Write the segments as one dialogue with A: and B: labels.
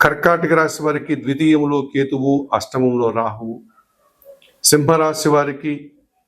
A: కర్కాటక రాశి వారికి ద్వితీయంలో కేతువు అష్టమంలో రాహువు. సింహరాశి వారికి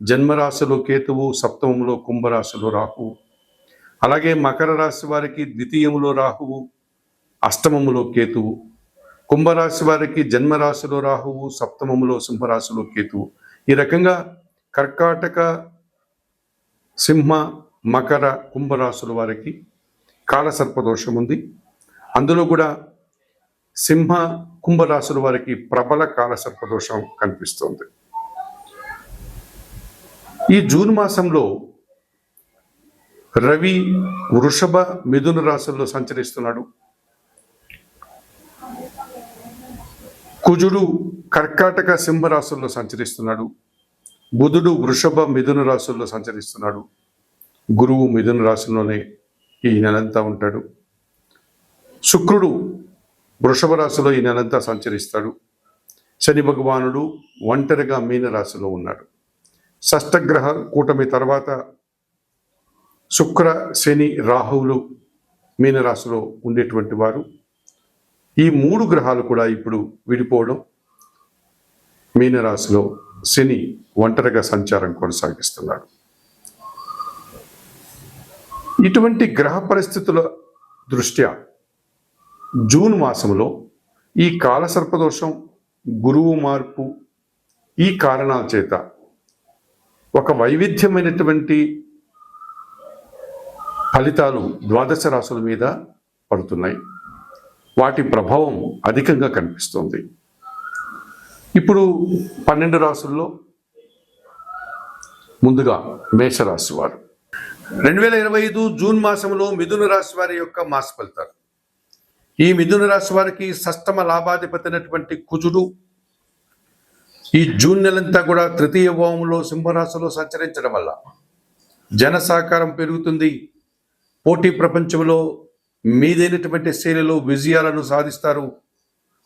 A: జన్మరాశిలో కేతువు సప్తమంలో కుంభరాశిలో రాహువు. అలాగే మకర రాశి వారికి ద్వితీయములో రాహువు అష్టమములో కేతువు. కుంభరాశి వారికి జన్మరాశిలో రాహువు సప్తమములో సింహరాశిలో కేతువు. ఈ రకంగా కర్కాటక సింహ మకర కుంభరాశుల వారికి కాలసర్పదోషం ఉంది అందులో కూడా సింహ కుంభరాశుల వారికి ప్రబల కాలసర్పదోషం కనిపిస్తుంది. ఈ జూన్ మాసంలో రవి వృషభ మిథున రాశుల్లో సంచరిస్తున్నాడు. కుజుడు కర్కాటక సింహ రాశుల్లో సంచరిస్తున్నాడు. బుధుడు వృషభ మిథున రాశుల్లో సంచరిస్తున్నాడు. గురువు మిథున రాశుల్లోనే ఈ నెలంతా ఉంటాడు. శుక్రుడు వృషభ రాశిలో ఈ నెలంతా సంచరిస్తాడు. శని భగవానుడు ఒంటరిగా మీనరాశిలో ఉన్నాడు. షష్టగ్రహ కూటమి తర్వాత శుక్ర శని రాహువులు మీనరాశిలో ఉండేటువంటి వారు. ఈ మూడు గ్రహాలు కూడా ఇప్పుడు విడిపోవడం మీనరాశిలో శని ఒంటరిగా సంచారం కొనసాగిస్తున్నాడు. ఇటువంటి గ్రహ పరిస్థితుల దృష్ట్యా జూన్ మాసంలో ఈ కాలసర్పదోషం గురువు మార్పు ఈ కారణాల చేత ఒక వైవిధ్యమైనటువంటి ఫలితాలు ద్వాదశ రాశుల మీద పడుతున్నాయి. వాటి ప్రభావం అధికంగా కనిపిస్తుంది. ఇప్పుడు పన్నెండు రాసుల్లో ముందుగా మేషరాశి వారు. రెండు వేల ఇరవై ఐదు జూన్ మాసంలో మిథున రాశి వారి యొక్క మాస ఫలితాలు. ఈ మిథున రాశి వారికి సష్టమ లాభాధిపతి అయినటువంటి కుజుడు ఈ జూన్ నెలంతా కూడా తృతీయ భావంలో సింహరాశిలో సంచరించడం వల్ల జన సహకారం పెరుగుతుంది. పోటీ ప్రపంచంలో మీదైనటువంటి శైలిలో విజయాలను సాధిస్తారు.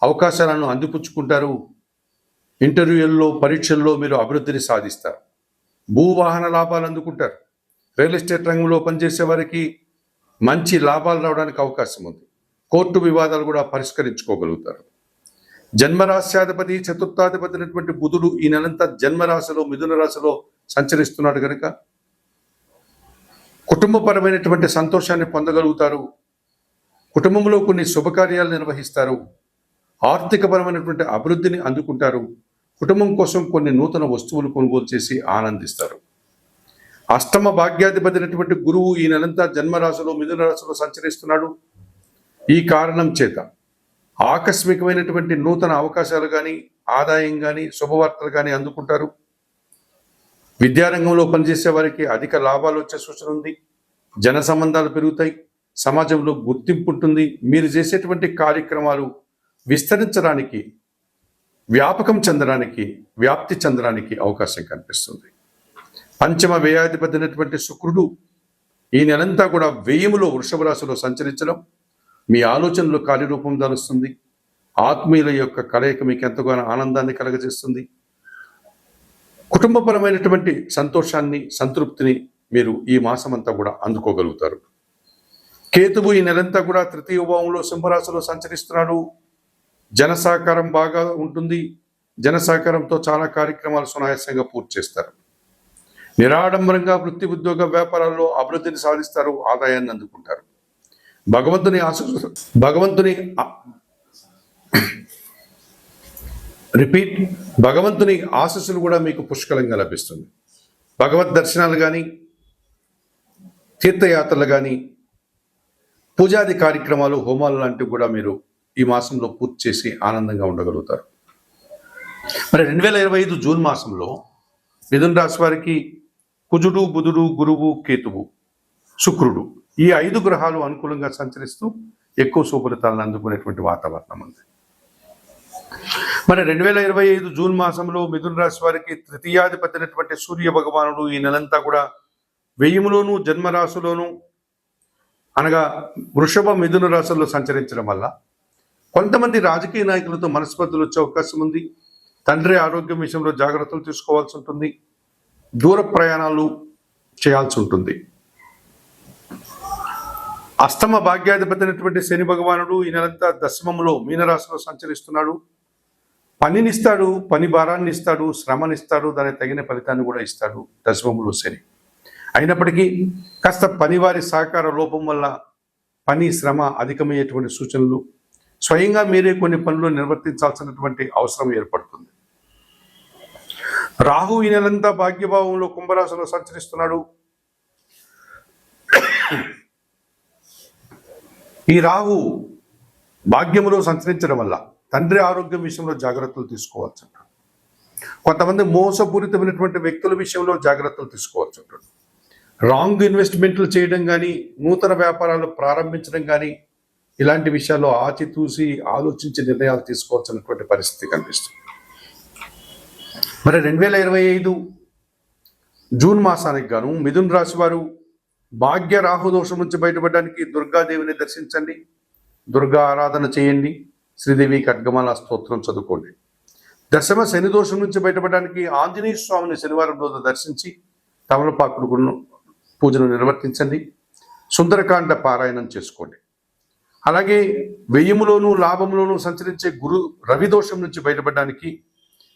A: అవకాశాలను అందిపుచ్చుకుంటారు. ఇంటర్వ్యూల్లో పరీక్షల్లో మీరు అభివృద్ధిని సాధిస్తారు. భూవాహన లాభాలు అందుకుంటారు. రియల్ ఎస్టేట్ రంగంలో పనిచేసే వారికి మంచి లాభాలు రావడానికి అవకాశం ఉంది. కోర్టు వివాదాలు కూడా పరిష్కరించుకోగలుగుతారు. జన్మరాశ్యాధిపతి చతుర్థాధిపతి అయినటువంటి బుధుడు ఈ నెలంతా జన్మరాశిలో మిథున రాశిలో సంచరిస్తున్నాడు కనుక కుటుంబపరమైనటువంటి సంతోషాన్ని పొందగలుగుతారు. కుటుంబంలో కొన్ని శుభకార్యాలు నిర్వహిస్తారు. ఆర్థికపరమైనటువంటి అభివృద్ధిని అందుకుంటారు. కుటుంబం కోసం కొన్ని నూతన వస్తువులు కొనుగోలు చేసి ఆనందిస్తారు. అష్టమ భాగ్యాధిపతి అయినటువంటి గురువు ఈ నెలంతా జన్మరాశిలో మిథున రాశిలో సంచరిస్తున్నాడు. ఈ కారణం చేత ఆకస్మికమైనటువంటి నూతన అవకాశాలు కానీ ఆదాయం కానీ శుభవార్తలు కానీ అందుకుంటారు. విద్యారంగంలో పనిచేసే వారికి అధిక లాభాలు వచ్చే సూచన ఉంది. జన సంబంధాలు పెరుగుతాయి. సమాజంలో గుర్తింపు ఉంటుంది. మీరు చేసేటువంటి కార్యక్రమాలు విస్తరించడానికి వ్యాపకం చెందడానికి వ్యాప్తి చెందడానికి అవకాశం కనిపిస్తుంది. పంచమ వ్యయాధిపతినటువంటి శుక్రుడు ఈ నెలంతా కూడా వేయములో వృషభ రాశిలో సంచరించడం మీ ఆలోచనలు కార్యరూపం ధరుస్తుంది ఆత్మీయుల యొక్క కలయిక మీకు ఎంతగానో ఆనందాన్ని కలగజేస్తుంది. కుటుంబపరమైనటువంటి సంతోషాన్ని సంతృప్తిని మీరు ఈ మాసం అంతా కూడా అందుకోగలుగుతారు. కేతువు ఈ నెలంతా కూడా తృతీయ భావంలో సింహరాశిలో సంచరిస్తున్నాడు. జన సహకారం బాగా ఉంటుంది. జన సహకారంతో చాలా కార్యక్రమాలు సునాయాసంగా పూర్తి చేస్తారు. నిరాడంబరంగా వృత్తి ఉద్యోగ వ్యాపారాల్లో అభివృద్ధిని సాధిస్తారు ఆదాయాన్ని అందుకుంటారు. భగవంతుని ఆశ భగవంతుని రిపీట్ భగవంతుని ఆశస్సులు కూడా మీకు పుష్కలంగా లభిస్తుంది. భగవద్ దర్శనాలు కానీ తీర్థయాత్రలు కానీ పూజాది కార్యక్రమాలు హోమాలు లాంటివి కూడా మీరు ఈ మాసంలో పూర్తి చేసి ఆనందంగా ఉండగలుగుతారు. మరి రెండు వేల ఇరవై ఐదు జూన్ మాసంలో మిథున రాశి వారికి కుజుడు బుధుడు గురువు కేతువు శుక్రుడు ఈ ఐదు గ్రహాలు అనుకూలంగా సంచరిస్తూ ఎక్కువ శుభలితాలను అందుకునేటువంటి వాతావరణం ఉంది. మరి రెండు వేల ఇరవై ఐదు జూన్ మాసంలో మిథున రాశి వారికి తృతీయాధిపతి అయినటువంటి సూర్య భగవానుడు ఈ నెలంతా కూడా వెయ్యిములోను జన్మరాశిలోను అనగా వృషభ మిథున రాశుల్లో సంచరించడం వల్ల కొంతమంది రాజకీయ నాయకులతో మనస్పర్ధలు వచ్చే అవకాశం ఉంది. తండ్రి ఆరోగ్యం విషయంలో జాగ్రత్తలు తీసుకోవాల్సి ఉంటుంది. దూర ప్రయాణాలు చేయాల్సి ఉంటుంది. అష్టమ భాగ్యాధిపతి అయినటువంటి శని భగవానుడు ఈ నెలంతా దశమంలో మీనరాశిలో సంచరిస్తున్నాడు. పనినిస్తాడు పని భారాన్ని ఇస్తాడు శ్రమనిస్తాడు దానికి తగిన ఫలితాన్ని కూడా ఇస్తాడు దశమంలో శని. అయినప్పటికీ కాస్త పనివారి సహకార లోపం వల్ల పని శ్రమ అధికమయ్యేటువంటి సూచనలు స్వయంగా మీరే కొన్ని పనులు నిర్వర్తించాల్సినటువంటి అవసరం ఏర్పడుతుంది. రాహు ఈ నెలంతా భాగ్యభావంలో కుంభరాశిలో సంచరిస్తున్నాడు. ఈ రాహు భాగ్యములో సంచరించడం వల్ల తండ్రి ఆరోగ్యం విషయంలో జాగ్రత్తలు తీసుకోవాల్సి ఉంటుంది కొంతమంది మోసపూరితమైనటువంటి వ్యక్తుల విషయంలో జాగ్రత్తలు తీసుకోవాల్సి ఉంటుంది రాంగ్ ఇన్వెస్ట్మెంట్లు చేయడం కానీ నూతన వ్యాపారాలు ప్రారంభించడం కానీ ఇలాంటి విషయాల్లో ఆచితూసి ఆలోచించి నిర్ణయాలు తీసుకోవాల్సినటువంటి పరిస్థితి కనిపిస్తుంది. మరి రెండు వేల ఇరవై ఐదు జూన్ మాసానికి గాను మిథున్ రాశి వారు భాగ్య రాహు దోషం నుంచి బయటపడడానికి దుర్గాదేవిని దర్శించండి. దుర్గా ఆరాధన చేయండి. శ్రీదేవి ఖడ్గమాల స్తోత్రం చదువుకోండి. దశమ శని దోషం నుంచి బయటపడడానికి ఆంజనేయ స్వామిని శనివారం రోజు దర్శించి తమలపాకుడు పూజను నిర్వర్తించండి. సుందరకాండ పారాయణం చేసుకోండి. అలాగే వ్యయములోను లాభంలోనూ సంచరించే గురు రవి దోషం నుంచి బయటపడడానికి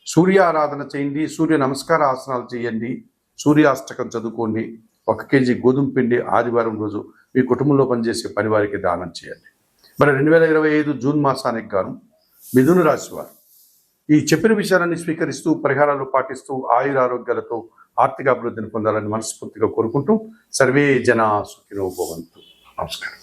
A: సూర్య ఆరాధన చేయండి. సూర్య నమస్కార ఆసనాలు చేయండి. సూర్యాష్టకం చదువుకోండి. ఒక కేజీ గోధుమ పిండి ఆదివారం రోజు మీ కుటుంబంలో పనిచేసే పనివారికి దానం చేయండి. మరి రెండు వేల ఇరవై ఐదు జూన్ మాసానికి గాను మిథున రాశి వారు ఈ చెప్పిన విషయాలన్నీ స్వీకరిస్తూ పరిహారాలు పాటిస్తూ ఆయుర ఆరోగ్యాలతో ఆర్థిక అభివృద్ధిని పొందాలని మనస్ఫూర్తిగా కోరుకుంటూ సర్వే జనా సుఖినోభవంతు నమస్కారం.